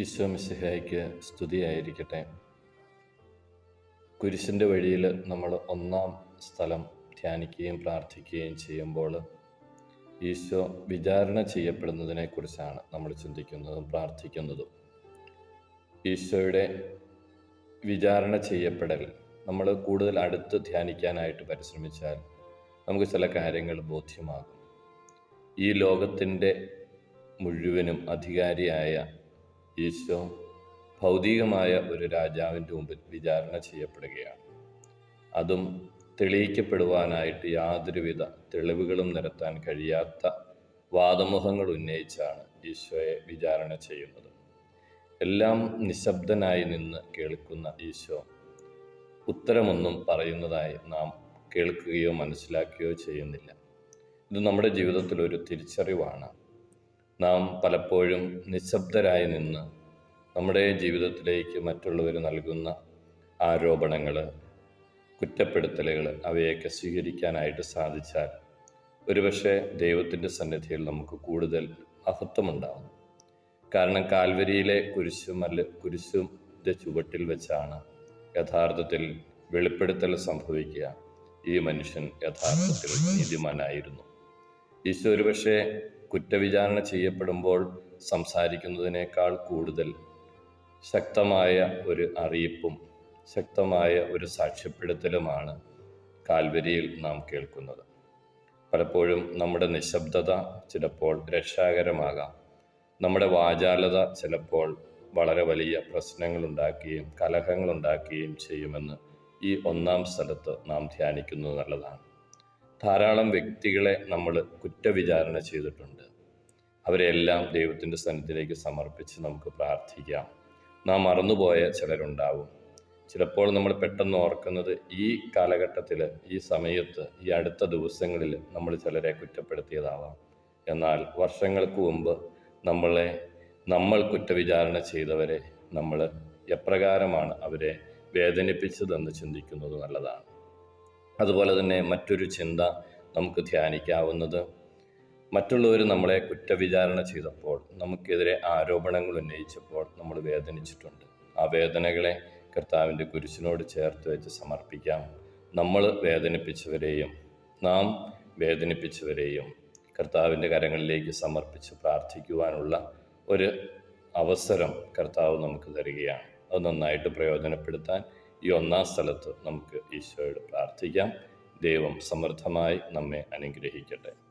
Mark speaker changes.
Speaker 1: ഈശോ മിശിഹായ്ക്ക് സ്തുതിയായിരിക്കട്ടെ. കുരിശിന്റെ വഴിയിൽ നമ്മൾ ഒന്നാം സ്ഥലം ധ്യാനിക്കുകയും പ്രാർത്ഥിക്കുകയും ചെയ്യുമ്പോൾ ഈശോ വിചാരണ ചെയ്യപ്പെടുന്നതിനെക്കുറിച്ചാണ് നമ്മൾ ചിന്തിക്കുന്നതും പ്രാർത്ഥിക്കുന്നതും. ഈശോയുടെ വിചാരണ ചെയ്യപ്പെടൽ നമ്മൾ കൂടുതൽ അടുത്ത് ധ്യാനിക്കാനായിട്ട് പരിശ്രമിച്ചാൽ നമുക്ക് ചില കാര്യങ്ങൾ ബോധ്യമാകും. ഈ ലോകത്തിന്റെ മുഴുവനും അധികാരിയായ ഈശോ ഭൗതികമായ ഒരു രാജാവിന്റെ മുമ്പിൽ വിചാരണ ചെയ്യപ്പെടുകയാണ്. അതും തെളിയിക്കപ്പെടുവാനായിട്ട് യാതൊരുവിധ തെളിവുകളും നിരത്താൻ കഴിയാത്ത വാദമുഖങ്ങൾ ഉന്നയിച്ചാണ് ഈശോയെ വിചാരണ ചെയ്യുന്നത്. എല്ലാം നിശബ്ദനായി നിന്ന് കേൾക്കുന്ന ഈശോ ഉത്തരമൊന്നും പറയുന്നതായി നാം കേൾക്കുകയോ മനസ്സിലാക്കുകയോ ചെയ്യുന്നില്ല. ഇത് നമ്മുടെ ജീവിതത്തിൽ ഒരു തിരിച്ചറിവാണ്. നാം പലപ്പോഴും നിശബ്ദരായി നിന്ന് നമ്മുടെ ജീവിതത്തിലേക്ക് മറ്റുള്ളവർ നൽകുന്ന ആരോപണങ്ങൾ കുറ്റപ്പെടുത്തലുകൾ അവയൊക്കെ സ്വീകരിക്കാനായിട്ട് സാധിച്ചാൽ ഒരുപക്ഷെ ദൈവത്തിന്റെ സന്നിധിയിൽ നമുക്ക് കൂടുതൽ അഹത്വമുണ്ടാകും കാരണം കാൽവരിയിലെ കുരിശും കുരിശുമല്ല കുരിശുന്റെ ചുവട്ടിൽ വെച്ചാണ് യഥാർത്ഥത്തിൽ വെളിപ്പെടുത്തൽ സംഭവിക്കുക. ഈ മനുഷ്യൻ യഥാർത്ഥത്തിൽ നീതിമാനായിരുന്നു. ഈശോ ഒരുപക്ഷെ കുറ്റവിചാരണ ചെയ്യപ്പെടുമ്പോൾ സംസാരിക്കുന്നതിനേക്കാൾ കൂടുതൽ ശക്തമായ ഒരു അറിയിപ്പും ശക്തമായ ഒരു സാക്ഷ്യപ്പെടുത്തലുമാണ് കാൽവരിയിൽ നാം കേൾക്കുന്നത്. പലപ്പോഴും നമ്മുടെ നിശബ്ദത ചിലപ്പോൾ രക്ഷാകരമാകാം. നമ്മുടെ വാചാലത ചിലപ്പോൾ വളരെ വലിയ പ്രശ്നങ്ങളുണ്ടാക്കുകയും കലഹങ്ങളുണ്ടാക്കുകയും ചെയ്യുമെന്ന് ഈ ഒന്നാം സ്ഥലത്ത് നാം ധ്യാനിക്കുന്നത് നല്ലതാണ്. ധാരാളം വ്യക്തികളെ നമ്മൾ കുറ്റവിചാരണ ചെയ്തിട്ടുണ്ട്. അവരെല്ലാം ദൈവത്തിന്റെ സന്നിധിയിലേക്ക് സമർപ്പിച്ച് നമുക്ക് പ്രാർത്ഥിക്കാം. നാം മറന്നുപോയ ചിലരുണ്ടാവും. ചിലപ്പോൾ നമ്മൾ പെട്ടെന്ന് ഓർക്കുന്നത് ഈ കാലഘട്ടത്തിൽ ഈ സമയത്ത് ഈ അടുത്ത ദിവസങ്ങളിൽ നമ്മൾ ചിലരെ കുറ്റപ്പെടുത്തിയതാവാം. എന്നാൽ വർഷങ്ങൾക്ക് മുമ്പ് നമ്മളെ നമ്മൾ കുറ്റവിചാരണ ചെയ്തവരെ നമ്മൾ എപ്രകാരമാണ് അവരെ വേദനിപ്പിച്ചതെന്ന് ചിന്തിക്കുന്നത് നല്ലതാണ്. അതുപോലെ തന്നെ മറ്റൊരു ചിന്ത നമുക്ക് ധ്യാനിക്കാവുന്നത്. മറ്റുള്ളവർ നമ്മളെ കുറ്റവിചാരണ ചെയ്തപ്പോൾ നമുക്കെതിരെ ആരോപണങ്ങൾ ഉന്നയിച്ചപ്പോൾ നമ്മൾ വേദനിച്ചിട്ടുണ്ട്. ആ വേദനകളെ കർത്താവിന്റെ കുരിശിനോട് ചേർത്ത് വെച്ച് സമർപ്പിക്കാം. നമ്മൾ വേദനിപ്പിച്ചവരെയും നാം വേദനിപ്പിച്ചവരെയും കർത്താവിന്റെ കരങ്ങളിലേക്ക് സമർപ്പിച്ച് പ്രാർത്ഥിക്കുവാനുള്ള ഒരു അവസരം കർത്താവ് നമുക്ക് തരികയാണ്. അത് നന്നായിട്ട് പ്രയോജനപ്പെടുത്താൻ ഈ ഒന്നാം സ്ഥലത്ത് നമുക്ക് ഈശോയോട് പ്രാർത്ഥിക്കാം. ദൈവം സമൃദ്ധമായി നമ്മെ അനുഗ്രഹിക്കട്ടെ.